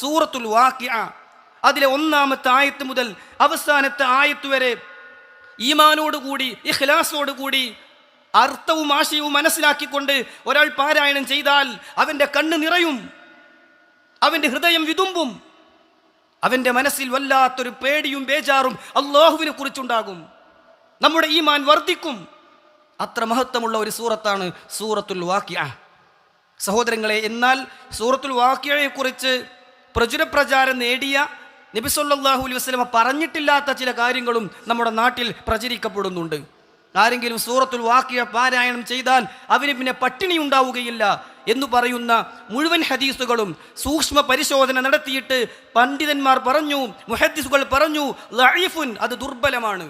സൂറത്തുൽ വാക്യ അതിലെ ഒന്നാമത്തെ ആയത്ത് മുതൽ അവസാനത്തെ ആയത്ത് വരെ ഈമാനോടുകൂടി ഇഖ്ലാസോടുകൂടി അർത്ഥവും ആശയവും മനസ്സിലാക്കിക്കൊണ്ട് ഒരാൾ പാരായണം ചെയ്താൽ അവന്റെ കണ്ണ് നിറയും അവന്റെ ഹൃദയം വിതുമ്പും അവന്റെ മനസ്സിൽ വല്ലാത്തൊരു പേടിയും ബേജാറും അള്ളാഹുവിനെ കുറിച്ചുണ്ടാകും. നമ്മുടെ ഈമാൻ വർദ്ധിക്കും. അത്ര മഹത്വമുള്ള ഒരു സൂറത്താണ് സൂറത്തുൽ വാക്യ സഹോദരങ്ങളെ എന്നാൽ സൂറത്തുൽ വാക്യയെക്കുറിച്ച് പ്രചുരപ്രചാരം നേടിയ നബിസൊല്ലാഹു അലൈഹി വസ്ലമ പറഞ്ഞിട്ടില്ലാത്ത ചില കാര്യങ്ങളും നമ്മുടെ നാട്ടിൽ പ്രചരിക്കപ്പെടുന്നുണ്ട്. ആരെങ്കിലും സൂറത്തുൽ വാക്യ പാരായണം ചെയ്താൽ അവന് പിന്നെ പട്ടിണി ഉണ്ടാവുകയില്ല എന്ന് പറയുന്ന മുഴുവൻ ഹദീസുകളും സൂക്ഷ്മ പരിശോധന നടത്തിയിട്ട് പണ്ഡിതന്മാർ പറഞ്ഞു മുഹദ്ദീസുകൾ പറഞ്ഞു ലൈഫുൻ അത് ദുർബലമാണ്.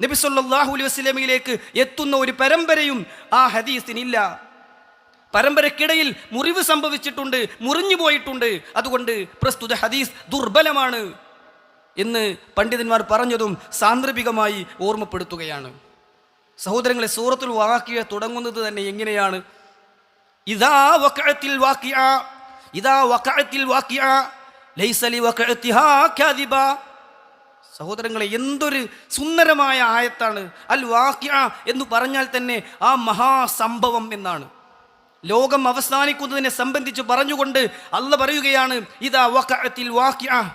നബി സല്ലല്ലാഹു അലൈഹി വസ്ലമയിലേക്ക് എത്തുന്ന ഒരു പരമ്പരയും ആ ഹദീസിനില്ല. പരമ്പരക്കിടയിൽ മുറിവ് സംഭവിച്ചിട്ടുണ്ട് മുറിഞ്ഞു പോയിട്ടുണ്ട്. അതുകൊണ്ട് പ്രസ്തുത ഹദീസ് ദുർബലമാണ് എന്ന് പണ്ഡിതന്മാർ പറഞ്ഞതും സാന്ദർഭികമായി ഓർമ്മപ്പെടുത്തുകയാണ്. സഹോദരങ്ങളെ സൂറത്തുൽ വാക്കിയ തുടങ്ങുന്നത് തന്നെ എങ്ങനെയാണ്? ഇതാ വക്കഴത്തിൽ വാക്കിയ ഇതാ വക്കഴത്തിൽ വാക്കിയ ലൈസലി വക്കഴത്തിഹാഖ്യാദിബ സഹോദരങ്ങളെ എന്തൊരു സുന്ദരമായ ആയത്താണ് അൽ വാക്യ എന്ന് പറഞ്ഞാൽ തന്നെ ആ മഹാസംഭവം എന്നാണ്. ലോകം അവസാനിക്കുന്നതിനെ സംബന്ധിച്ച് പറഞ്ഞുകൊണ്ട് അല്ല പറയുകയാണ് ഇതാ വക്കത്തിൽ വാക്യ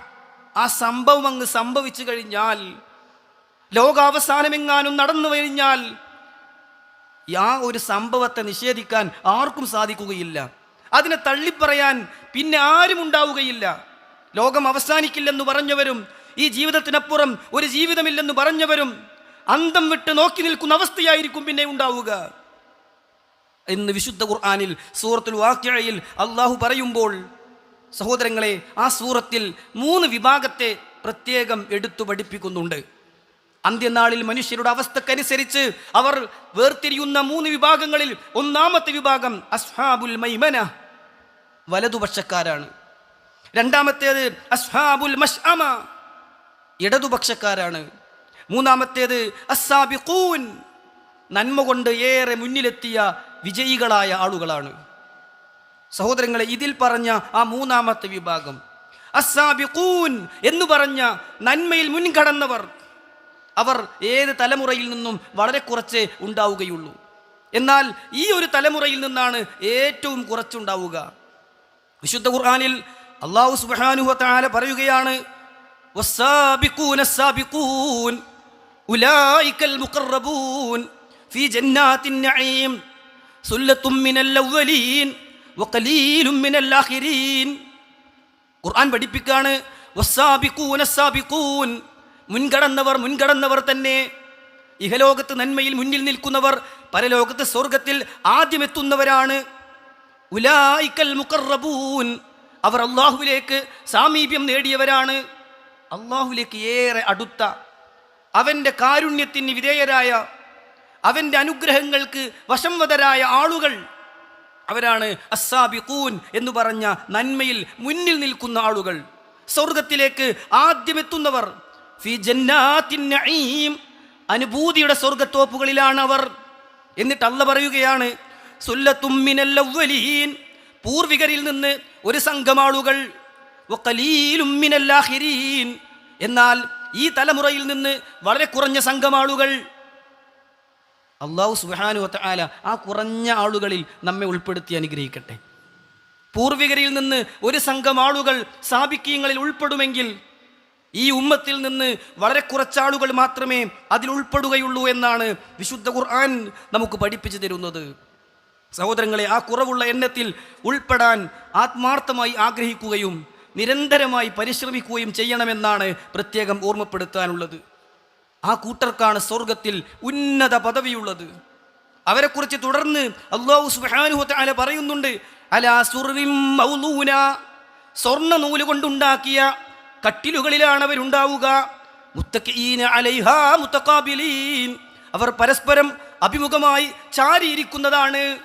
ആ സംഭവം അങ്ങ് സംഭവിച്ചു കഴിഞ്ഞാൽ ലോകാവസാനമെങ്ങാനും നടന്നു കഴിഞ്ഞാൽ ആ ഒരു സംഭവത്തെ നിഷേധിക്കാൻ ആർക്കും സാധിക്കുകയില്ല. അതിനെ തള്ളിപ്പറയാൻ പിന്നെ ആരും ഉണ്ടാവുകയില്ല. ലോകം അവസാനിക്കില്ലെന്ന് പറഞ്ഞവരും ഈ ജീവിതത്തിനപ്പുറം ഒരു ജീവിതമില്ലെന്ന് പറഞ്ഞവരും അന്തം വിട്ട് നോക്കി നിൽക്കുന്ന അവസ്ഥയായിരിക്കും പിന്നെ ഉണ്ടാവുക. എന്ന് വിശുദ്ധ ഖുർആാനിൽ സൂറത്തുൽ വാക്യയിൽ അള്ളാഹു പറയുമ്പോൾ സഹോദരങ്ങളെ ആ സൂറത്തിൽ മൂന്ന് വിഭാഗത്തെ പ്രത്യേകം എടുത്തു പഠിപ്പിക്കുന്നുണ്ട്. അന്ത്യനാളിൽ മനുഷ്യരുടെ അവസ്ഥക്കനുസരിച്ച് അവർ വേർതിരിയുന്ന മൂന്ന് വിഭാഗങ്ങളിൽ ഒന്നാമത്തെ വിഭാഗം അസ്ഹാബുൽ മൈമന വലതുപക്ഷക്കാരാണ്. രണ്ടാമത്തേത് അസ്ഹാബുൽ മഷ്അമ ഇടതുപക്ഷക്കാരാണ്. മൂന്നാമത്തേത് അസ്സാബിഖൂൻ നന്മ കൊണ്ട് ഏറെ മുന്നിലെത്തിയ വിജയികളായ ആളുകളാണ്. സഹോദരങ്ങളെ ഇതിൽ പറഞ്ഞ ആ മൂന്നാമത്തെ വിഭാഗം. അസാബിഖൂൻ എന്ന് പറഞ്ഞ നന്മയിൽ മുൻകടന്നവർ അവർ ഏത് തലമുറയിൽ നിന്നും വളരെ കുറച്ച് ഉണ്ടാവുകയുള്ളൂ. എന്നാൽ ഈ ഒരു തലമുറയിൽ നിന്നാണ് ഏറ്റവും കുറച്ചുണ്ടാവുക. വിശുദ്ധ ഖുർആാനിൽ അള്ളാഹു സുബാനു താല പറയുകയാണ് ഉലായിക്കൽ മുഖർബൂൻ ഫി ജന്നാത്തിൻ നഈം. ഖുർആൻ പഠിപ്പിക്കാണ് മുൻകടന്നവർ മുൻകടന്നവർ തന്നെ. ഇഹലോകത്ത് നന്മയിൽ മുന്നിൽ നിൽക്കുന്നവർ പരലോകത്ത് സ്വർഗത്തിൽ ആദ്യമെത്തുന്നവരാണ്. ഉലായിക്കൽ മുക്കറബൂൻ അവർ അള്ളാഹുവിലേക്ക് സാമീപ്യം നേടിയവരാണ്. അള്ളാഹുലേക്ക് ഏറെ അടുത്ത അവന്റെ കാരുണ്യത്തിന് വിധേയരായ അവന്റെ അനുഗ്രഹങ്ങൾക്ക് വശംവതരായ ആളുകൾ. അവരാണ് അസ്സാബിഖൂൻ എന്ന് പറഞ്ഞ നന്മയിൽ മുന്നിൽ നിൽക്കുന്ന ആളുകൾ. സ്വർഗത്തിലേക്ക് ആദ്യമെത്തുന്നവർ. അനുഭൂതിയുടെ സ്വർഗത്തോപ്പുകളിലാണ് അവർ. എന്നിട്ട് അള്ള പറയുകയാണ് സുല്ലത്തും മിനൽ അവ്വലീൻ. പൂർവികരിൽ നിന്ന് ഒരു സംഘമാളുകൾ ആളുകൾ. എന്നാൽ ഈ തലമുറയിൽ നിന്ന് വളരെ കുറഞ്ഞ സംഘമാളുകൾ ആളുകൾ. അള്ളാഹു സുബാനു ആല ആ കുറഞ്ഞ ആളുകളിൽ നമ്മെ ഉൾപ്പെടുത്തി അനുഗ്രഹിക്കട്ടെ. പൂർവികരിൽ നിന്ന് ഒരു സംഘം ആളുകൾ സാബിക്കീയങ്ങളിൽ ഉൾപ്പെടുമെങ്കിൽ ഈ ഉമ്മത്തിൽ നിന്ന് വളരെ കുറച്ചാളുകൾ മാത്രമേ അതിൽ ഉൾപ്പെടുകയുള്ളൂ എന്നാണ് വിശുദ്ധ ഖുർആൻ നമുക്ക് പഠിപ്പിച്ചു തരുന്നത്. സഹോദരങ്ങളെ ആ കുറവുള്ള എണ്ണത്തിൽ ഉൾപ്പെടാൻ ആത്മാർത്ഥമായി ആഗ്രഹിക്കുകയും നിരന്തരമായി പരിശ്രമിക്കുകയും ചെയ്യണമെന്നാണ് പ്രത്യേകം ഓർമ്മപ്പെടുത്താനുള്ളത്. ആ കൂട്ടർക്കാണ് സ്വർഗത്തിൽ ഉന്നത പദവിയുള്ളത്. അവരെക്കുറിച്ച് തുടർന്ന് അള്ളാഹു സുബ്ഹാനഹു അല പറയുന്നുണ്ട് അലാ സുറിം സ്വർണ നൂൽ കൊണ്ടുണ്ടാക്കിയ കട്ടിലുകളിലാണ് അവരുണ്ടാവുക അവർ പരസ്പരം അഭിമുഖമായി ചാരിയിരിക്കുന്നതാണ്.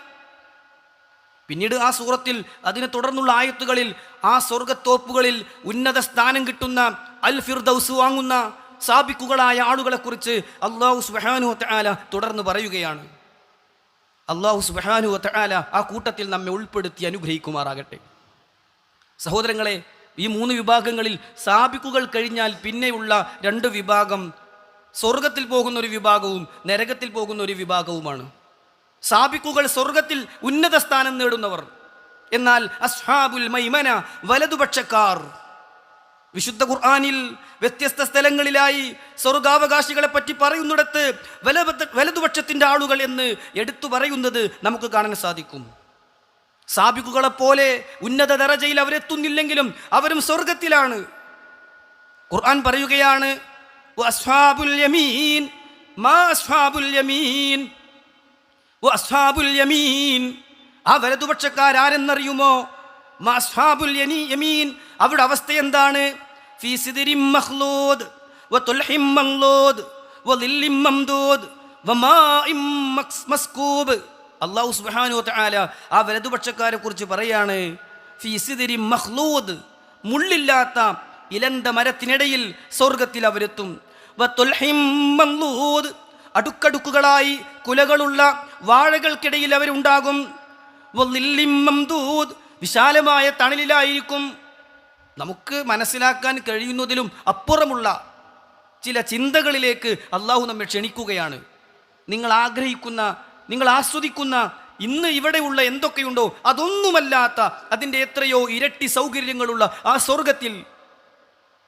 പിന്നീട് ആ സൂറത്തിൽ അതിനെ തുടർന്നുള്ള ആയത്തുകളിൽ ആ സ്വർഗത്തോപ്പുകളിൽ ഉന്നത സ്ഥാനം കിട്ടുന്ന അൽ ഫിർദൌസ് വാങ്ങുന്ന സാബിക്കുകളായ ആളുകളെക്കുറിച്ച് അള്ളാഹു സുബാനു ആല തുടർന്ന് പറയുകയാണ്. അള്ളാഹു സുബാനു ആല ആ കൂട്ടത്തിൽ നമ്മെ ഉൾപ്പെടുത്തി അനുഗ്രഹിക്കുമാറാകട്ടെ. സഹോദരങ്ങളെ ഈ മൂന്ന് വിഭാഗങ്ങളിൽ സാബിക്കുകൾ കഴിഞ്ഞാൽ പിന്നെയുള്ള രണ്ട് വിഭാഗം സ്വർഗത്തിൽ പോകുന്ന ഒരു വിഭാഗവും നരകത്തിൽ പോകുന്ന ഒരു വിഭാഗവുമാണ്. സാബിക്കുകൾ സ്വർഗത്തിൽ ഉന്നത സ്ഥാനം നേടുന്നവർ. എന്നാൽ അസ്ഹാബുൽ മൈമന വലതുപക്ഷക്കാർ. വിശുദ്ധ ഖുർആാനിൽ വ്യത്യസ്ത സ്ഥലങ്ങളിലായി സ്വർഗാവകാശികളെ പറ്റി പറയുന്നിടത്ത് വലത് വലതുപക്ഷത്തിന്റെ ആളുകൾ എന്ന് എടുത്തു പറയുന്നത് നമുക്ക് കാണാൻ സാധിക്കും. സാബിക്കുകളെ പോലെ ഉന്നത ദരജയിൽ അവരെത്തുന്നില്ലെങ്കിലും അവരും സ്വർഗത്തിലാണ്. ഖുർആൻ പറയുകയാണ് "വഅസ്ഹാബുൽ യമീൻ മാ അസ്ഹാബുൽ യമീൻ വഅസ്ഹാബുൽ യമീൻ. ആ വലതുപക്ഷക്കാരെന്നറിയുമോ അവിടെ അവസ്ഥ എന്താണ്? സിദിരി മഖ്ലൂദ് വതുൽഹിം മംലൂദ് വദില്ലിം മംദൂദ് വമാഇം മക്സ് മസ്കൂബ് അല്ലാഹു സുബ്ഹാനഹു വതആല ആ വലതുപക്ഷക്കാരെ കുറിച്ച് പറയാണ് ഫീ സിദിരി മഖ്ലൂദ് മുള്ളില്ലാത്ത ഇലന്ത മരത്തിനിടയിൽ സ്വർഗത്തിൽ അവരെത്തും. അടുക്കടുക്കുകളായി കുലകളുള്ള വാഴകൾക്കിടയിൽ അവരുണ്ടാകും. വിശാലമായ തണലിലായിരിക്കും. നമുക്ക് മനസ്സിലാക്കാൻ കഴിയുന്നതിലും അപ്പുറമുള്ള ചില ചിന്തകളിലേക്ക് അള്ളാഹു നമ്മെ ക്ഷണിക്കുകയാണ്. നിങ്ങൾ ആഗ്രഹിക്കുന്ന നിങ്ങൾ ആസ്വദിക്കുന്ന ഇന്ന് ഇവിടെയുള്ള എന്തൊക്കെയുണ്ടോ അതൊന്നുമല്ലാത്ത അതിന്റെ എത്രയോ ഇരട്ടി സൗകര്യങ്ങളുള്ള ആ സ്വർഗത്തിൽ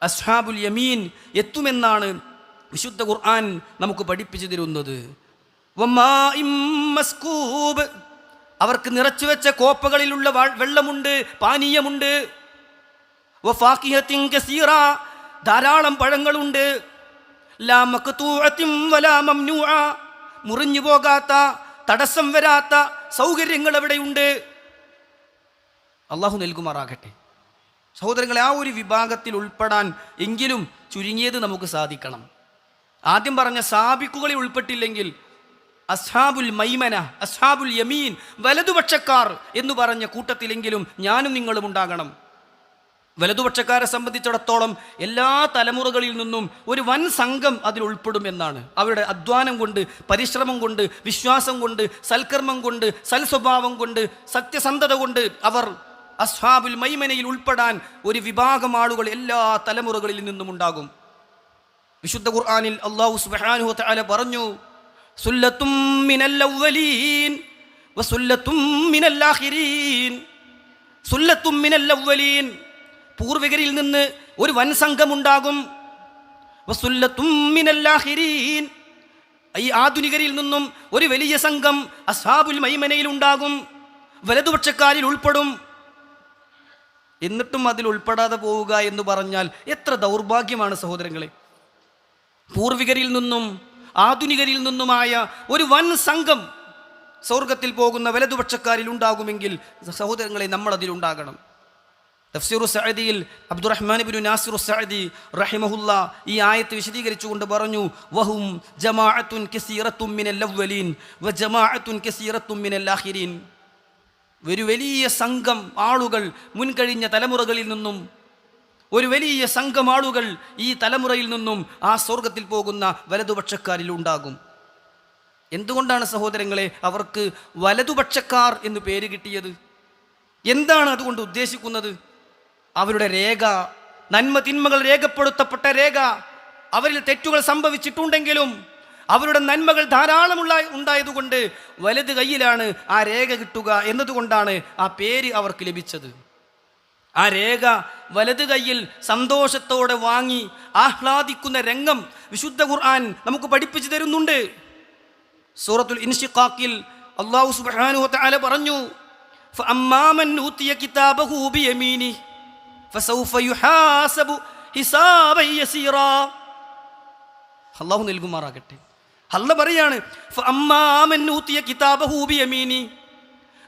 അസ്ഹാബുൽ യമീൻ എത്തുമെന്നാണ് വിശുദ്ധ ഖുർആൻ നമുക്ക് പഠിപ്പിച്ചു തരുന്നത്. അവർക്ക് നിറച്ചു വെച്ച കോപ്പകളിലുള്ള വെള്ളമുണ്ട് പാനീയമുണ്ട്. ധാരാളം പഴങ്ങളുണ്ട്. വലാ മുറിഞ്ഞു പോകാത്ത തടസ്സം വരാത്ത സൗകര്യങ്ങൾ അവിടെയുണ്ട്. അള്ളാഹു നൽകുമാറാകട്ടെ. സഹോദരങ്ങളെ ആ ഒരു വിഭാഗത്തിൽ ഉൾപ്പെടാൻ എങ്കിലും ചുരുങ്ങിയത് നമുക്ക് സാധിക്കണം. ആദ്യം പറഞ്ഞ സാബിക്കുകളിൽ ഉൾപ്പെട്ടില്ലെങ്കിൽ അസ്ഹാബുൽ മൈമന അസ്ഹാബുൽ യമീൻ വലതുപക്ഷക്കാർ എന്ന് പറഞ്ഞ കൂട്ടത്തിലെങ്കിലും ഞാനും നിങ്ങളും ഉണ്ടാകണം. വലതുപക്ഷക്കാരെ സംബന്ധിച്ചിടത്തോളം എല്ലാ തലമുറകളിൽ നിന്നും ഒരു വൻ സംഘം അതിൽ ഉൾപ്പെടും എന്നാണ്. അവരുടെ അധ്വാനം കൊണ്ട് പരിശ്രമം കൊണ്ട് വിശ്വാസം കൊണ്ട് സൽക്കർമ്മം കൊണ്ട് സൽസ്വഭാവം കൊണ്ട് സത്യസന്ധത കൊണ്ട് അവർ അസ്ഹാബുൽ മൈമനയിൽ ഉൾപ്പെടാൻ ഒരു വിഭാഗം ആളുകൾ എല്ലാ തലമുറകളിൽ നിന്നും ഉണ്ടാകും. വിശുദ്ധ ഖുർആാനിൽ അള്ളാഹു സുബ്ഹാനഹു തആല പറഞ്ഞു സുല്ലത്തും മിനൽ മിനൽ ആഖിരീൻ സുല്ലത്തും മിനൽ പൂർവികരിൽ നിന്ന് ഒരു വൻ സംഘമുണ്ടാകും. ഈ ആധുനികരിൽ നിന്നും ഒരു വലിയ സംഘം അസാബുൽ മൈമനയിൽ ഉണ്ടാകും. വലതുപക്ഷക്കാരിൽ ഉൾപ്പെടും. എന്നിട്ടും അതിൽ ഉൾപ്പെടാതെ പോവുക എന്ന് പറഞ്ഞാൽ എത്ര ദൗർഭാഗ്യമാണ് സഹോദരങ്ങളെ. പൂർവികരിൽ നിന്നും ആധുനികരിൽ നിന്നുമായ ഒരു വൻ സംഘം സ്വർഗത്തിൽ പോകുന്ന വലതുപക്ഷക്കാരിൽ ഉണ്ടാകുമെങ്കിൽ സഹോദരങ്ങളെ നമ്മൾ അതിലുണ്ടാകണം തഫ്സീറു സഅദിയിൽ അബ്ദുറഹ്മാൻ ബിൻ നാസിറു സഅദി റഹിമഹുല്ല ഈ ആയത്ത് വിശദീകരിച്ചുകൊണ്ട് പറഞ്ഞു വഹും ജമാഅത്തുൻ കസീറത്തുൻ മിനൽ അവ്വലീൻ വ ജമാഅത്തുൻ കസീറത്തുൻ മിനൽ ആഖിരീൻ. ഒരു വലിയ സംഘം ആളുകൾ മുൻകഴിഞ്ഞ തലമുറകളിൽ നിന്നും ഒരു വലിയ സംഘം ആളുകൾ ഈ തലമുറയിൽ നിന്നും ആ സ്വർഗത്തിൽ പോകുന്ന വലതുപക്ഷക്കാരിൽ ഉണ്ടാകും. എന്തുകൊണ്ടാണ് സഹോദരങ്ങളെ അവർക്ക് വലതുപക്ഷക്കാർ എന്ന് പേര് കിട്ടിയത്? എന്താണ് അതുകൊണ്ട് ഉദ്ദേശിക്കുന്നത്? അവരുടെ രേഖ നന്മ തിന്മകൾ രേഖപ്പെടുത്തപ്പെട്ട രേഖ അവരിൽ തെറ്റുകൾ സംഭവിച്ചിട്ടുണ്ടെങ്കിലും അവരുടെ നന്മകൾ ധാരാളമുള്ള ഉണ്ടായതുകൊണ്ട് വലത് കയ്യിലാണ് ആ രേഖ കിട്ടുക എന്നതുകൊണ്ടാണ് ആ പേര് അവർക്ക് ലഭിച്ചത്. ആ രേഖ വലത് കയ്യിൽ സന്തോഷത്തോടെ വാങ്ങി ആഹ്ലാദിക്കുന്ന രംഗം വിശുദ്ധ ഖുർആൻ നമുക്ക് പഠിപ്പിച്ചു തരുന്നുണ്ട്. സൂറത്തുൽ ഇൻഷിഖാക്കിൽ അള്ളാഹു സുബാനു പറഞ്ഞു ഫഅമ്മാമൻ ഊത്തിയ കിതാബഹു അള്ളാഹു നൽകുമാറാകട്ടെ. അല്ല പറയാണ്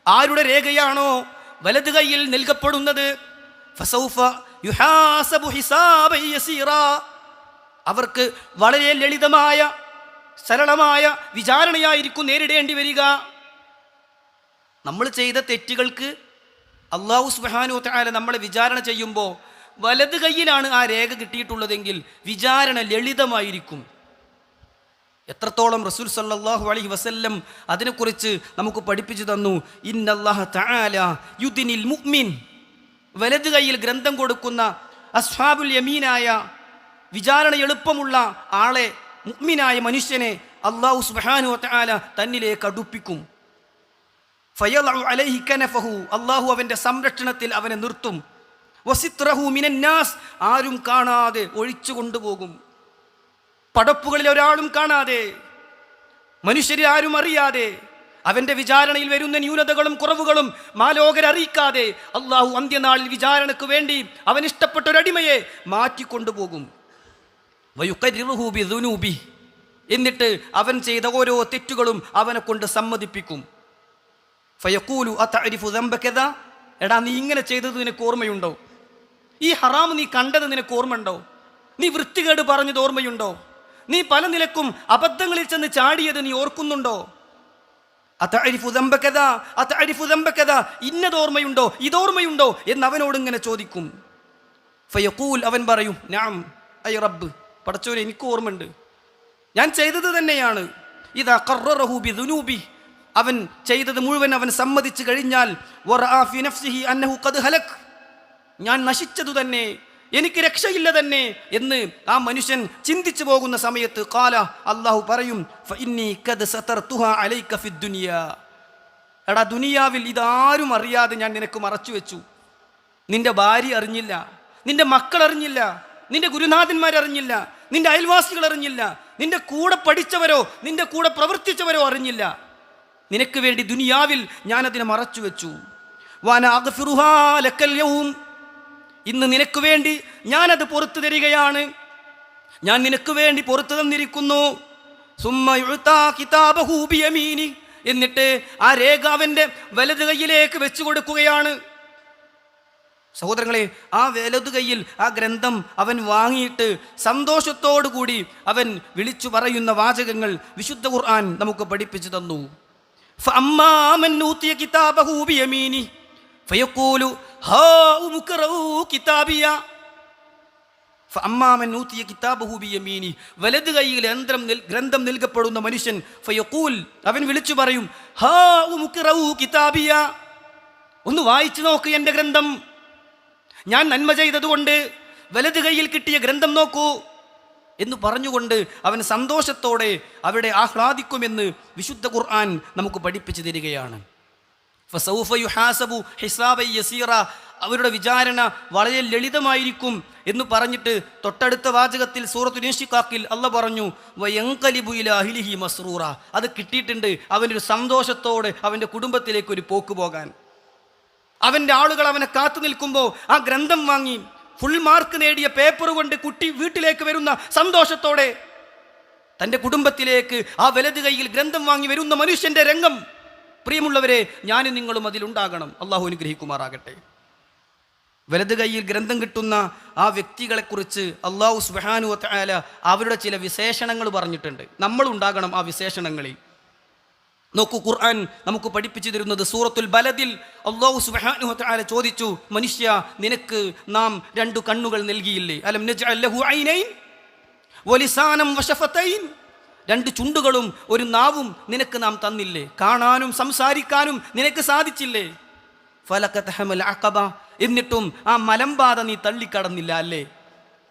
ആരുടെ രേഖയാണോ വലത് കൈയിൽ നൽകപ്പെടുന്നത്? അവർക്ക് വളരെ ലളിതമായ സരളമായ വിചാരണയായിരിക്കും നേരിടേണ്ടി വരിക. നമ്മൾ ചെയ്ത തെറ്റുകൾക്ക് അള്ളാഹു സുബാനു താല നമ്മളെ വിചാരണ ചെയ്യുമ്പോൾ വലത് കയ്യിലാണ് ആ രേഖ കിട്ടിയിട്ടുള്ളതെങ്കിൽ വിചാരണ ലളിതമായിരിക്കും. എത്രത്തോളം റസൂൽ സല്ലാഹു അലഹി വസല്ലം അതിനെക്കുറിച്ച് നമുക്ക് പഠിപ്പിച്ചു തന്നു? ഇന്നല്ലാഹ യുദിനിൽ മുഅ്മിൻ. വലത് കൈയിൽ ഗ്രന്ഥം കൊടുക്കുന്ന അസ്ഹാബുൽ യമീനായ വിചാരണ എളുപ്പമുള്ള ആളെ മുഗ്മിനായ മനുഷ്യനെ അള്ളാഹു സുബാനു താല തന്നിലേക്ക് അടുപ്പിക്കും. അള്ളാഹു അവന്റെ സംരക്ഷണത്തിൽ അവനെ നിർത്തും. വസിത്രഹു മിനന്നാസ് ആരും കാണാതെ ഒഴിച്ചു കൊണ്ടുപോകും. പടപ്പുകളിൽ ഒരാളും കാണാതെ. മനുഷ്യരെ ആരും അറിയാതെ. അവന്റെ വിചാരണയിൽ വരുന്ന ന്യൂനതകളും കുറവുകളും മാലോകരറിയിക്കാതെ അള്ളാഹു അന്ത്യനാളിൽ വിചാരണയ്ക്ക് വേണ്ടി അവൻ ഇഷ്ടപ്പെട്ട ഒരു അടിമയെ മാറ്റിക്കൊണ്ടുപോകും. വയുക്കരിറുഹു ദുനൂബി എന്നിട്ട് അവൻ ചെയ്ത ഓരോ തെറ്റുകളും അവനെ കൊണ്ട് സമ്മതിപ്പിക്കും. ഫയക്കൂലു അതഅരിഫു ദംബകദ എടാ നീ ഇങ്ങനെ ചെയ്തത് നിനക്ക് ഓർമ്മയുണ്ടോ? ഈ ഹറാം നീ കണ്ടത് നിനക്ക് ഓർമ്മയുണ്ടോ? നീ വൃത്തികേട് പറഞ്ഞത് ഓർമ്മയുണ്ടോ? നീ പല നിലക്കും അബദ്ധങ്ങളിൽ ചെന്ന് ചാടിയത് നീ ഓർക്കുന്നുണ്ടോ? ഇന്നത് ഓർമ്മയുണ്ടോ? ഇതോർമ്മയുണ്ടോ എന്ന് അവനോട് ഇങ്ങനെ ചോദിക്കും. ഫയക്കൂൽ അവൻ പറയും ഞാൻ ഐ റബ്ബ് പടച്ചോനെ എനിക്ക് ഓർമ്മയുണ്ട്. ഞാൻ ചെയ്തത് തന്നെയാണ്. ഇതാ കർറഹു ബിദുനൂബി അവൻ ചെയ്തത് മുഴുവൻ അവൻ സമ്മതിച്ചു കഴിഞ്ഞാൽ ഞാൻ നശിച്ചതു തന്നെ എനിക്ക് രക്ഷയില്ല തന്നെ എന്ന് ആ മനുഷ്യൻ ചിന്തിച്ചു പോകുന്ന സമയത്ത് കാല അള്ളാഹു പറയും. എടാ ദുനിയാവിൽ ഇതാരും അറിയാതെ ഞാൻ നിനക്ക് മറച്ചു വെച്ചു. നിന്റെ ഭാര്യ അറിഞ്ഞില്ല നിന്റെ മക്കൾ അറിഞ്ഞില്ല നിന്റെ ഗുരുനാഥന്മാർ അറിഞ്ഞില്ല നിന്റെ അയൽവാസികൾ അറിഞ്ഞില്ല നിന്റെ കൂടെ പഠിച്ചവരോ നിന്റെ കൂടെ പ്രവർത്തിച്ചവരോ അറിഞ്ഞില്ല. നിനക്ക് വേണ്ടി ദുനിയാവിൽ ഞാനതിനെ മറച്ചു വെച്ചു. വാന. ഇന്ന് നിനക്ക് വേണ്ടി ഞാനത് പുറത്തു തരികയാണ്. ഞാൻ നിനക്ക് വേണ്ടി പുറത്തു തന്നിരിക്കുന്നു. സുമ്മ യുഴ്ത്താ കിതാബഹു ബിയമീനി. എന്നിട്ട് ആ രേഖ അവന്റെ വലത് കൈയിലേക്ക് വെച്ചു കൊടുക്കുകയാണ്. സഹോദരങ്ങളെ ആ വലതു കൈയിൽ ആ ഗ്രന്ഥം അവൻ വാങ്ങിയിട്ട് സന്തോഷത്തോടു കൂടി അവൻ വിളിച്ചു പറയുന്ന വാചകങ്ങൾ വിശുദ്ധ ഖുർആൻ നമുക്ക് പഠിപ്പിച്ചു തന്നു. വലത് കൈയിൽ യന്ത്രം ഗ്രന്ഥം നൽകപ്പെടുന്ന മനുഷ്യൻ ഫയക്കൂൽ അവൻ വിളിച്ചു പറയും ഹാ ഉമുക്കിറവു കിതാബിയ ഒന്ന് വായിച്ചു നോക്ക് എന്റെ ഗ്രന്ഥം ഞാൻ നന്മ ചെയ്തതുകൊണ്ട് വലത് കൈയിൽ കിട്ടിയ ഗ്രന്ഥം നോക്കൂ എന്ന് പറഞ്ഞുകൊണ്ട് അവൻ സന്തോഷത്തോടെ അവിടെ ആഹ്ലാദിക്കുമെന്ന് വിശുദ്ധ ഖുർആൻ നമുക്ക് പഠിപ്പിച്ചു തരികയാണ്. അവരുടെ വിചാരണ വളരെ ലളിതമായിരിക്കും എന്ന് പറഞ്ഞിട്ട് തൊട്ടടുത്ത വാചകത്തിൽ സൂറത്തു നിഷിക്കാക്കിൽ അല്ല പറഞ്ഞു വയങ്കലിബു ഇല അഹിലിഹി മസ്റൂറ. അത് കിട്ടിയിട്ടുണ്ട് അവനൊരു സന്തോഷത്തോടെ അവന്റെ കുടുംബത്തിലേക്ക് ഒരു പോക്ക് പോകാൻ. അവന്റെ ആളുകൾ അവനെ കാത്തു നിൽക്കുമ്പോൾ ആ ഗ്രന്ഥം വാങ്ങി ഫുൾ മാർക്ക് നേടിയ പേപ്പർ കൊണ്ട് കുട്ടി വീട്ടിലേക്ക് വരുന്ന സന്തോഷത്തോടെ തന്റെ കുടുംബത്തിലേക്ക് ആ വലത് കൈയിൽ ഗ്രന്ഥം വാങ്ങി വരുന്ന മനുഷ്യന്റെ രംഗം. പ്രിയമുള്ളവരെ ഞാനും നിങ്ങളും അതിലുണ്ടാകണം അള്ളാഹു അനുഗ്രഹിക്കുമാറാകട്ടെ. വലത് കൈയിൽ ഗ്രന്ഥം കിട്ടുന്ന ആ വ്യക്തികളെക്കുറിച്ച് അള്ളാഹു സുബാനു അവരുടെ ചില വിശേഷണങ്ങൾ പറഞ്ഞിട്ടുണ്ട്. നമ്മളുണ്ടാകണം ആ വിശേഷണങ്ങളിൽ. നോക്കൂ ഖുർആൻ നമുക്ക് പഠിപ്പിച്ചു തരുന്നത് സൂറത്തുൽ ബലദിൽ അള്ളാഹു സുബ്ഹാനഹു വതആല ചോദിച്ചു മനുഷ്യ നിനക്ക് നാം രണ്ടു കണ്ണുകൾ നൽകിയില്ലേ? അലം ഐനൈൻ രണ്ട് ചുണ്ടുകളും ഒരു നാവും നിനക്ക് നാം തന്നില്ലേ? കാണാനും സംസാരിക്കാനും നിനക്ക് സാധിച്ചില്ലേ? ഫലകതഹമൽ അഖബ. എന്നിട്ടും ആ മലമ്പാത നീ തള്ളിക്കടന്നില്ല അല്ലേ?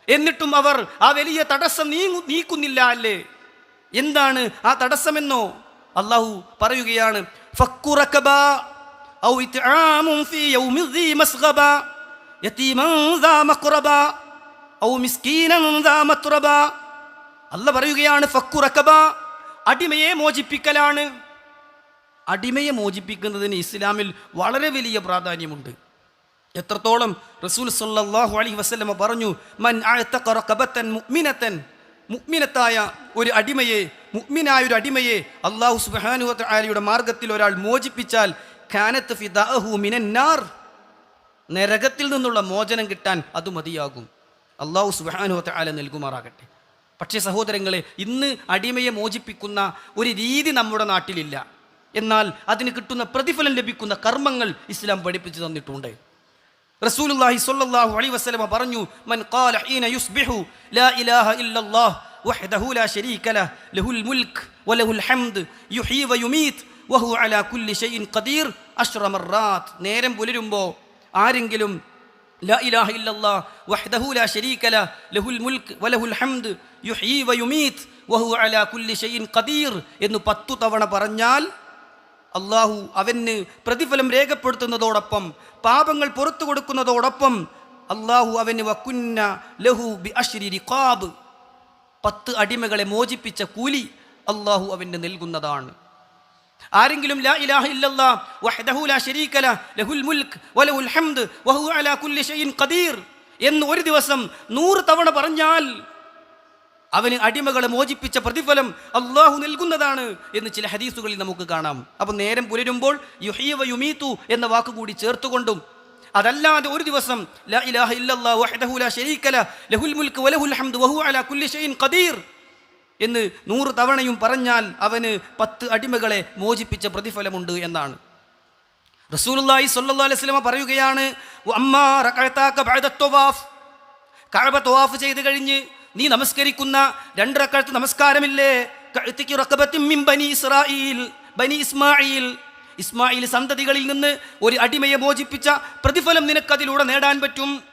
എന്നിട്ടും അവർ ആ വലിയ തടസ്സം നീങ്ങു നീക്കുന്നില്ല അല്ലേ? എന്താണ് ആ തടസ്സമെന്നോ? അള്ളാഹു പറയുകയാണ് അല്ല പറയുകയാണ് അടിമയെ മോചിപ്പിക്കലാണ്. അടിമയെ മോചിപ്പിക്കുന്നതിന് ഇസ്ലാമിൽ വളരെ വലിയ പ്രാധാന്യമുണ്ട്. എത്രത്തോളം റസൂൽ സല്ലാഹു അലി വസ്ലമ പറഞ്ഞു മൻ അഅതഖ മുഅ്മിനത്തായ ഒരു അടിമയെ മുഗ്മിനായ ഒരു അടിമയെ അള്ളാഹു സുബ്ഹാനഹു വ മാർഗത്തിൽ ഒരാൾ മോചിപ്പിച്ചാൽ ഖാനത്ത് ഫിദാഹു മിനന്നാർ നരകത്തിൽ നിന്നുള്ള മോചനം കിട്ടാൻ അത് മതിയാകും. അള്ളാഹു സുബ്ഹാനഹു വ തആല നൽകുമാറാകട്ടെ. പക്ഷേ സഹോദരങ്ങളെ ഇന്ന് അടിമയെ മോചിപ്പിക്കുന്ന ഒരു രീതി നമ്മുടെ നാട്ടിലില്ല. എന്നാൽ അതിന് കിട്ടുന്ന പ്രതിഫലം ലഭിക്കുന്ന കർമ്മങ്ങൾ ഇസ്ലാം പഠിപ്പിച്ചു തന്നിട്ടുണ്ട്. റസൂലുള്ളാഹി സ്വല്ലല്ലാഹു അലൈഹി വസല്ലം പറഞ്ഞു മൻ ഖാല ഹീന യുസ്ബിഹു ലാ ഇലാഹ ഇല്ലല്ലാഹ് വഹ്ദഹു ലാ ശരീക ലഹ് ലഹുൽ മുൽക് വലഹുൽ ഹംദ് യുഹീ വയുമീത് വഹു അലാ കുല്ലി ഷൈഇൻ ഖദീർ അശ്റ മറാത്ത്. നേരം പുലരുമ്പോൾ ആരെങ്കിലും ലാ ഇലാഹ ഇല്ലല്ലാഹ് വഹ്ദഹു ലാ ശരീക ലഹ് ലഹുൽ മുൽക് വലഹുൽ ഹംദ് യുഹീ വയുമീത് വഹു അലാ കുല്ലി ഷൈഇൻ ഖദീർ എന്ന് പത്തു തവണ പറഞ്ഞാൽ അള്ളാഹു അവന് പ്രതിഫലം രേഖപ്പെടുത്തുന്നതോടൊപ്പം പാപങ്ങൾ പുറത്തു കൊടുക്കുന്നതോടൊപ്പം അള്ളാഹു അവന് വക്കുന്ന ലഹു ബി അഷ്രി കാബ് പത്ത് അടിമകളെ മോചിപ്പിച്ച കൂലി അള്ളാഹു അവന് നൽകുന്നതാണ്. ആരെങ്കിലും ലാ ഇലാഹ ഇല്ലല്ലാ വഹ്ദഹു ലാ ശരീക ലഹ് ലഹുൽ മുൽക്ക് വലഹുൽ ഹംദ് വഹു അലാ കുല്ലി ഷൈഇൻ ഖദീർ എന്ന് ഒരു ദിവസം നൂറ് തവണ പറഞ്ഞാൽ അവന് അടിമകളെ മോചിപ്പിച്ച പ്രതിഫലം അള്ളാഹു നൽകുന്നതാണ് എന്ന് ചില ഹദീസുകളിൽ നമുക്ക് കാണാം അപ്പം നേരം പുലരുമ്പോൾ യുഹീവ യുമീത്തു എന്ന വാക്കുകൂടി ചേർത്തുകൊണ്ടും അതല്ലാതെ ഒരു ദിവസം ലാ ഇലാഹ ഇല്ലല്ലാഹു വഹ്ദഹു ലാ ശരീക ലഹുൽ വലഹുൽ ഹംദു വഹു അലാ കുല്ലി ഖദീർ എന്ന് നൂറ് തവണയും പറഞ്ഞാൽ അവന് പത്ത് അടിമകളെ മോചിപ്പിച്ച പ്രതിഫലമുണ്ട് എന്നാണ് റസൂലുള്ളാഹി സ്വല്ലല്ലാഹു അലൈഹി വസല്ലം പറയുകയാണ് "വഅമ്മാ റകഅതാക ബഅദ ത്വവാഫ്." കഅബ തവാഫ് ചെയ്ത് കഴിഞ്ഞ് നീ നമസ്കരിക്കുന്ന രണ്ടരക്കാലത്ത് നമസ്കാരമില്ലേ? ബനി ബനി ഇസ്മായിൽ ഇസ്മായിൽ സന്തതികളിൽ നിന്ന് ഒരു അടിമയെ മോചിപ്പിച്ച പ്രതിഫലം നിനക്കതിലൂടെ നേടാൻ പറ്റും.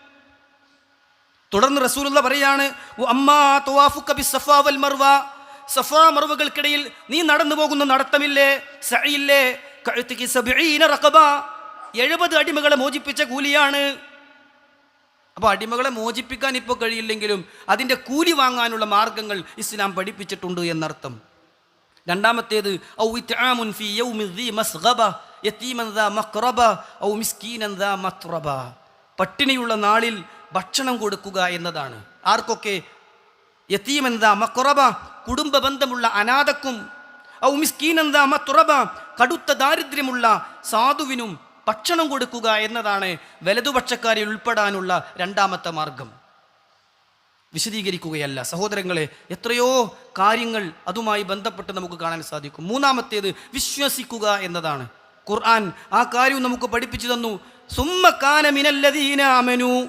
തുടർന്ന് റസൂലുള്ള പറയാണ് "വ അമ്മാ തവാഫുക ബിസ്സഫാ വൽ മർവ. സഫാ നീ നടന്നു പോകുന്ന നടത്തമില്ലേ? സഇയില്ലേ കഴുത്തിക്ക് എഴുപത് അടിമകളെ മോചിപ്പിച്ച കൂലിയാണ്. അപ്പോൾ അടിമകളെ മോചിപ്പിക്കാൻ ഇപ്പോൾ കഴിയില്ലെങ്കിലും അതിന്റെ കൂലി വാങ്ങാനുള്ള മാർഗങ്ങൾ ഇസ്ലാം പഠിപ്പിച്ചിട്ടുണ്ട് എന്നർത്ഥം. രണ്ടാമത്തേത് ഔ ഇത്ആമുൻ മസ്ഗബ യതീമൻ ഔ മിസ്കീനൻ പട്ടിണിയുള്ള നാളിൽ ഭക്ഷണം കൊടുക്കുക എന്നതാണ്. ആർക്കൊക്കെ? യതീമൻ ദാ മഖ്റബ കുടുംബ ബന്ധമുള്ള അനാഥക്കും ഔ മിസ്കീനൻ ദാ മത്രബ കടുത്ത ദാരിദ്ര്യമുള്ള സാധുവിനും ഭക്ഷണം കൊടുക്കുക എന്നതാണ് വലതുപക്ഷക്കാരിൽ ഉൾപ്പെടാനുള്ള രണ്ടാമത്തെ മാർഗം. വിശദീകരിക്കുകയല്ല. സഹോദരങ്ങളെ എത്രയോ കാര്യങ്ങൾ അതുമായി ബന്ധപ്പെട്ട് നമുക്ക് കാണാൻ സാധിക്കും. മൂന്നാമത്തേത് വിശ്വസിക്കുക എന്നതാണ്. ഖുർആൻ ആ കാര്യവും നമുക്ക് പഠിപ്പിച്ചു തന്നു. സുമ്മക്കാനമിനല്ലതീനാമനു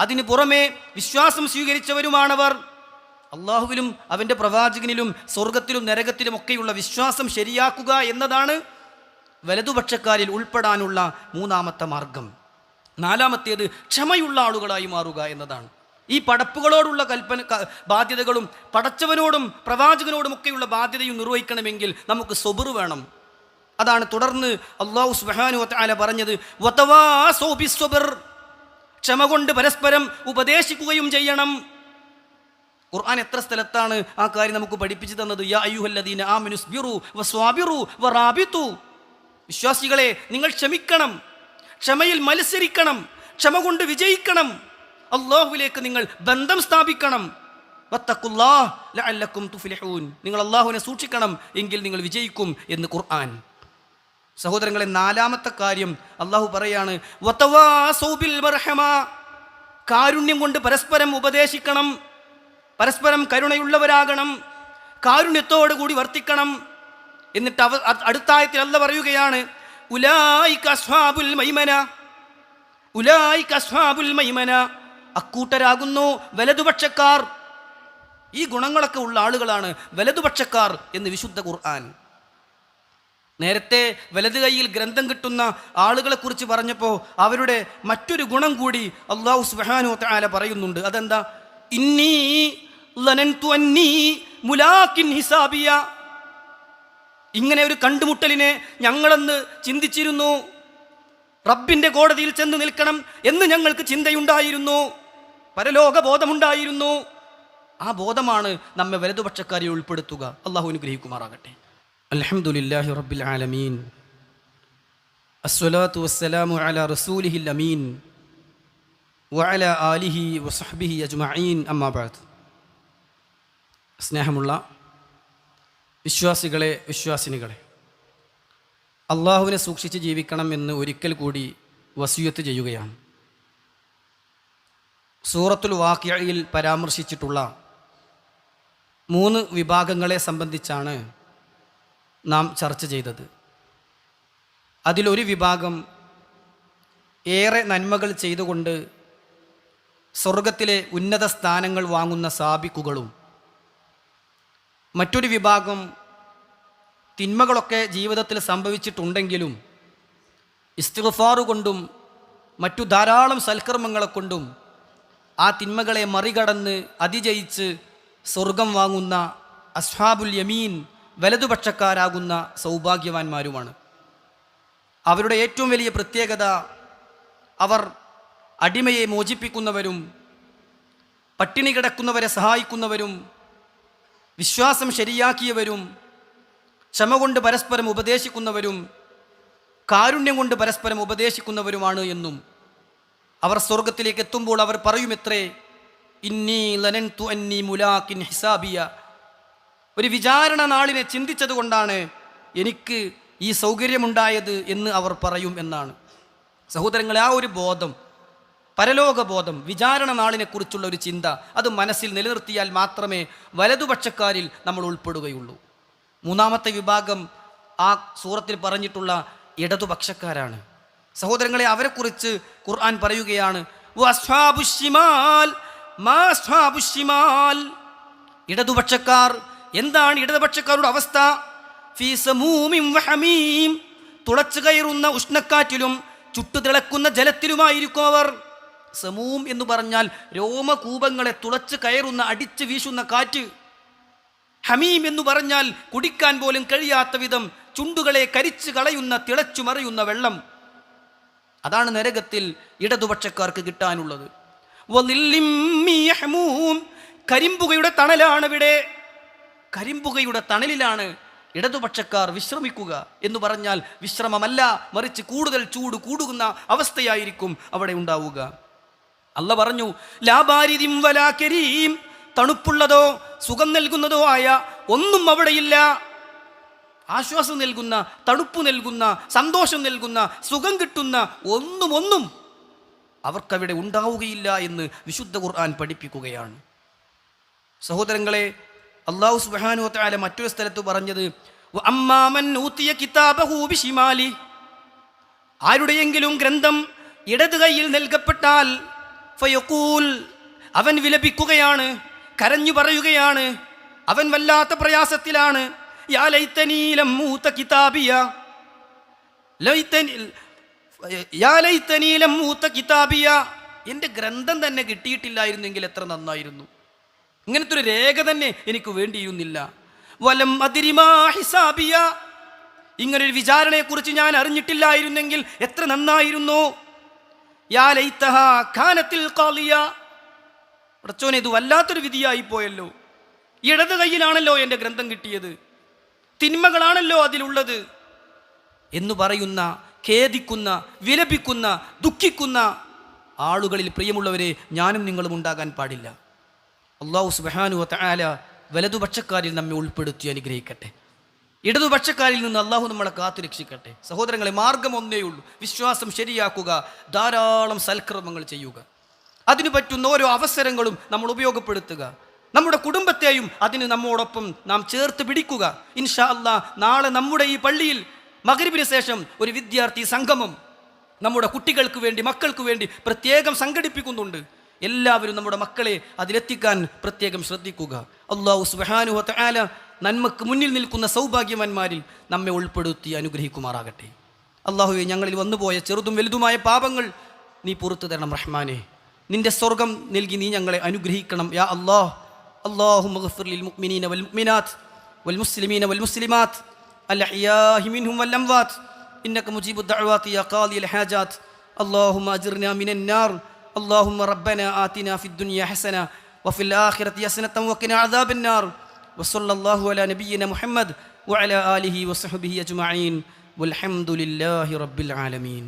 അതിന് പുറമെ വിശ്വാസം സ്വീകരിച്ചവരുമാണവർ. അള്ളാഹുവിലും അവന്റെ പ്രവാചകനിലും സ്വർഗത്തിലും നരകത്തിലും ഒക്കെയുള്ള വിശ്വാസം ശരിയാക്കുക എന്നതാണ് വലതുപക്ഷക്കാരിൽ ഉൾപ്പെടാനുള്ള മൂന്നാമത്തെ മാർഗം. നാലാമത്തേത് ക്ഷമയുള്ള ആളുകളായി മാറുക എന്നതാണ്. ഈ പടപ്പുകളോടുള്ള കൽപ്പന ബാധ്യതകളും പടച്ചവനോടും പ്രവാചകനോടും ഒക്കെയുള്ള ബാധ്യതയും നിർവഹിക്കണമെങ്കിൽ നമുക്ക് സൊബർ വേണം. അതാണ് തുടർന്ന് അള്ളാഹു സുബാനു വാല പറഞ്ഞത്. ക്ഷമ കൊണ്ട് പരസ്പരം ഉപദേശിക്കുകയും ചെയ്യണം. ഖുർആൻ എത്ര സ്ഥലത്താണ് ആ കാര്യം നമുക്ക് പഠിപ്പിച്ചു തന്നത്? യാ അയ്യുഹല്ലദീന ആമിനുസ്ബിറു വ വറാബിതു വിശ്വാസികളെ നിങ്ങൾ ക്ഷമിക്കണം. ക്ഷമയിൽ മത്സരിക്കണം. ക്ഷമ കൊണ്ട് വിജയിക്കണം. അള്ളാഹുവിലേക്ക് നിങ്ങൾ ബന്ധം സ്ഥാപിക്കണം. തുഫ്ലിഹൂൻ. നിങ്ങൾ അള്ളാഹുവിനെ സൂക്ഷിക്കണം എങ്കിൽ നിങ്ങൾ വിജയിക്കും എന്ന് ഖുർആൻ. സഹോദരങ്ങളെ നാലാമത്തെ കാര്യം അള്ളാഹു പറയാണ്. കാരുണ്യം കൊണ്ട് പരസ്പരം ഉപദേശിക്കണം. പരസ്പരം കരുണയുള്ളവരാകണം. കാരുണ്യത്തോടുകൂടി വർത്തിക്കണം. എന്നിട്ട് അവ അടുത്തായത്തിൽ അല്ല പറയുകയാണ് ഉലായിക അസ്ഹാബുൽ മൈമന ഉലായിക അസ്ഹാബുൽ മൈമന. അക്കൂട്ടരാകുന്നു വലതുപക്ഷക്കാർ. ഈ ഗുണങ്ങളൊക്കെ ഉള്ള ആളുകളാണ് വലതുപക്ഷക്കാർ എന്ന് വിശുദ്ധ ഖുർആൻ. നേരത്തെ വലത് കൈയിൽ ഗ്രന്ഥം കിട്ടുന്ന ആളുകളെ കുറിച്ച് പറഞ്ഞപ്പോൾ അവരുടെ മറ്റൊരു ഗുണം കൂടി അള്ളാഹു സുബാനു തആല പറയുന്നുണ്ട്. അതെന്താ? ഇന്നീ ഹിസാബിയ. ഇങ്ങനെ ഒരു കണ്ടുമുട്ടലിനെ ഞങ്ങളെന്ന് ചിന്തിച്ചിരുന്നു. റബ്ബിന്റെ കോടതിയിൽ ചെന്ന് നിൽക്കണം എന്ന് ഞങ്ങൾക്ക് ചിന്തയുണ്ടായിരുന്നു. പരലോക ബോധമുണ്ടായിരുന്നു ആ ബോധമാണ് നമ്മെ വലതുപക്ഷക്കാരെ ഉൾപ്പെടുത്തുക. അള്ളാഹു അനുഗ്രഹിക്കുമാറാകട്ടെ. അൽഹംദുലില്ലാഹി റബ്ബിൽ ആലമീൻ. അസ്സലാത്തു വസ്സലാമു അലാ റസൂലിഹിൽ അമീൻ. വഅല ആലിഹി വസഹ്ബിഹി അജ്മഈൻ. അമ്മാ ബഅദ്. സ്നേഹമുള്ള വിശ്വാസികളെ വിശ്വാസിനികളെ. അള്ളാഹുവിനെ സൂക്ഷിച്ച് ജീവിക്കണം എന്ന് ഒരിക്കൽ കൂടി വസൂയത്ത് ചെയ്യുകയാണ്. സൂറത്തുൽ വാക്യയിൽ പരാമർശിച്ചിട്ടുള്ള മൂന്ന് വിഭാഗങ്ങളെ സംബന്ധിച്ചാണ് നാം ചർച്ച ചെയ്തത്. അതിലൊരു വിഭാഗം ഏറെ നന്മകൾ ചെയ്തുകൊണ്ട് സ്വർഗത്തിലെ ഉന്നത സ്ഥാനങ്ങൾ വാങ്ങുന്ന സാബിക്കുകളും മറ്റൊരു വിഭാഗം തിന്മകളൊക്കെ ജീവിതത്തിൽ സംഭവിച്ചിട്ടുണ്ടെങ്കിലും ഇസ്തിഗ്ഫാറു കൊണ്ടും മറ്റു ധാരാളം സൽക്കർമ്മങ്ങളെ കൊണ്ടും ആ തിന്മകളെ മറികടന്ന് അതിജയിച്ച് സ്വർഗം വാങ്ങുന്ന അസ്ഹാബുൽ യമീൻ വലതുപക്ഷക്കാരാകുന്ന സൗഭാഗ്യവാന്മാരുമാണ്. അവരുടെ ഏറ്റവും വലിയ പ്രത്യേകത അവർ അടിമയെ മോചിപ്പിക്കുന്നവരും പട്ടിണി കിടക്കുന്നവരെ സഹായിക്കുന്നവരും വിശ്വാസം ശരിയാക്കിയവരും ക്ഷമ കൊണ്ട് പരസ്പരം ഉപദേശിക്കുന്നവരും കാരുണ്യം കൊണ്ട് പരസ്പരം ഉപദേശിക്കുന്നവരുമാണ് എന്നും അവർ സ്വർഗത്തിലേക്ക് എത്തുമ്പോൾ അവർ പറയുമെത്രേ? ഇന്നി ലനൻതു അന്നി മുലാക്കിൻ ഹിസാബിയ. ഒരു വിചാരണ നാളിനെ ചിന്തിച്ചത് കൊണ്ടാണ് എനിക്ക് ഈ സൗകര്യമുണ്ടായത് എന്ന് അവർ പറയും എന്നാണ്. സഹോദരങ്ങളെ ആ ഒരു ബോധം പരലോക ബോധം വിചാരണ നാളിനെക്കുറിച്ചുള്ള ഒരു ചിന്ത അത് മനസ്സിൽ നിലനിർത്തിയാൽ മാത്രമേ വലതുപക്ഷക്കാരിൽ നമ്മൾ ഉൾപ്പെടുകയുള്ളൂ മൂന്നാമത്തെ വിഭാഗം ആ സൂറത്തിൽ പറഞ്ഞിട്ടുള്ള ഇടതുപക്ഷക്കാരാണ് സഹോദരങ്ങളെ അവരെക്കുറിച്ച് ഖുർആൻ പറയുകയാണ്. ഇടതുപക്ഷക്കാർ എന്താണ് ഇടതുപക്ഷക്കാരുടെ അവസ്ഥ. തുളച്ചു കയറുന്ന ഉഷ്ണക്കാറ്റിലും ചുട്ടുതിളക്കുന്ന ജലത്തിലുമായിരിക്കും അവർ സമൂം എന്ന് പറഞ്ഞാൽ രോമകൂപങ്ങളെ തുളച്ച് കയറുന്ന അടിച്ച് വീശുന്ന കാറ്റ്. ഹമീം എന്ന് പറഞ്ഞാൽ കുടിക്കാൻ പോലും കഴിയാത്ത വിധം ചുണ്ടുകളെ കരിച്ചു കളയുന്ന തിളച്ചു മറിയുന്ന വെള്ളം. അതാണ് നരകത്തിൽ ഇടതുപക്ഷക്കാർക്ക് കിട്ടാനുള്ളത്. കരിമ്പുകയുടെ തണലാണ് ഇവിടെ കരിമ്പുകയുടെ തണലിലാണ് ഇടതുപക്ഷക്കാർ വിശ്രമിക്കുക എന്ന് പറഞ്ഞാൽ വിശ്രമമല്ല മറിച്ച് കൂടുതൽ ചൂട് കൂടുകുന്ന അവസ്ഥയായിരിക്കും അവിടെ ഉണ്ടാവുക. അല്ല പറഞ്ഞു ലാബാരിതിം വലാക്കരീം തണുപ്പുള്ളതോ സുഖം നൽകുന്നതോ ആയ ഒന്നും അവിടെയില്ല. ആശ്വാസം നൽകുന്ന തണുപ്പ് നൽകുന്ന സന്തോഷം നൽകുന്ന സുഖം കിട്ടുന്ന ഒന്നും ഒന്നും അവർക്കവിടെ ഉണ്ടാവുകയില്ല എന്ന് വിശുദ്ധ ഖുർആൻ പഠിപ്പിക്കുകയാണ്. സഹോദരങ്ങളെ അള്ളാഹു സുബ്ഹാനഹു വതആല മറ്റൊരു സ്ഥലത്ത് പറഞ്ഞത് "വ അമ്മാമൻ ഊതിയ കിതാബഹു ബിശിമാലി ആരുടെയെങ്കിലും ഗ്രന്ഥം ഇടത് കൈയിൽ നൽകപ്പെട്ടാൽ ഫയഖൂൽ. അവൻ വിലപിക്കുകയാണ് കരഞ്ഞു പറയുകയാണ് അവൻ വല്ലാത്ത പ്രയാസത്തിലാണ്. യാ ലൈത്തനീലം മൂത്ത കിതാബിയ. യാ ലൈത്തനീലം മൂത്ത കിതാബിയ. എന്റെ ഗ്രന്ഥം തന്നെ കിട്ടിയിട്ടില്ലായിരുന്നെങ്കിൽ എത്ര നന്നായിരുന്നു. ഇങ്ങനത്തെ ഒരു രേഖ തന്നെ എനിക്ക് വേണ്ടിയിരുന്നില്ല. വലം അതിരിമാ ഹിസാബിയ. ഇങ്ങനൊരു വിചാരണയെക്കുറിച്ച് ഞാൻ അറിഞ്ഞിട്ടില്ലായിരുന്നെങ്കിൽ എത്ര നന്നായിരുന്നു. ഉടച്ചോനെ ഇത് വല്ലാത്തൊരു വിധിയായി പോയല്ലോ. ഇടത് കയ്യിലാണല്ലോ എന്റെ ഗ്രന്ഥം കിട്ടിയത്. തിന്മകളാണല്ലോ അതിലുള്ളത്. എന്ന് പറയുന്ന ഖേദിക്കുന്ന വിലപിക്കുന്ന ദുഃഖിക്കുന്ന ആളുകളിൽ പ്രിയമുള്ളവരെ ഞാനും നിങ്ങളും ഉണ്ടാകാൻ പാടില്ല. അള്ളാഹു സുബാനു തആല വലതുപക്ഷക്കാരിൽ നമ്മെ ഉൾപ്പെടുത്തി അനുഗ്രഹിക്കട്ടെ. ഇടതുപക്ഷക്കാരിൽ നിന്ന് അള്ളാഹു നമ്മളെ കാത്തുരക്ഷിക്കട്ടെ സഹോദരങ്ങളെ മാർഗം ഒന്നേ ഉള്ളൂ. വിശ്വാസം ശരിയാക്കുക ധാരാളം സൽക്രമങ്ങൾ ചെയ്യുക. അതിനു പറ്റുന്ന ഓരോ അവസരങ്ങളും നമ്മൾ ഉപയോഗപ്പെടുത്തുക. നമ്മുടെ കുടുംബത്തെയും അതിന് നമ്മോടൊപ്പം നാം ചേർത്ത് പിടിക്കുക. ഇൻഷാ നാളെ നമ്മുടെ ഈ പള്ളിയിൽ മകരിവിന് ശേഷം ഒരു വിദ്യാർത്ഥി സംഗമം നമ്മുടെ കുട്ടികൾക്ക് വേണ്ടി മക്കൾക്ക് വേണ്ടി പ്രത്യേകം സംഘടിപ്പിക്കുന്നുണ്ട്. എല്ലാവരും നമ്മുടെ മക്കളെ അതിലെത്തിക്കാൻ പ്രത്യേകം ശ്രദ്ധിക്കുക. അള്ളാഹു സുഹാനുഹത്ത് ആല നന്മക്ക് മുന്നിൽ നിൽക്കുന്ന സൗഭാഗ്യവാന്മാരിൽ നമ്മെ ഉൾപ്പെടുത്തി അനുഗ്രഹിക്കുമാറാകട്ടെ അള്ളാഹുവെ ഞങ്ങളിൽ വന്നുപോയ ചെറുതും വലുതുമായ പാപങ്ങൾ നീ പുറത്തു തരണം റഹ്മാനെ നിന്റെ സ്വർഗം നൽകി നീ ഞങ്ങളെ അനുഗ്രഹിക്കണം യാ അള്ളാഹ് അള്ളാഹു മുഅ്മിനീന വൽ മുഅ്മിനാത്ത് വൽ മുസ്ലിമീന വൽ മുസ്ലിമാത്ത് الأحياء منهم والأموات إنك مجيب الدعوات يا قاضي الحاجات اللهم أجرنا من النار اللهم ربنا آتنا في الدنيا حسنة وفي الآخرة حسنة وقنا عذاب النار وصلى الله على نبينا محمد وعلى آله وصحبه أجمعين والحمد لله رب العالمين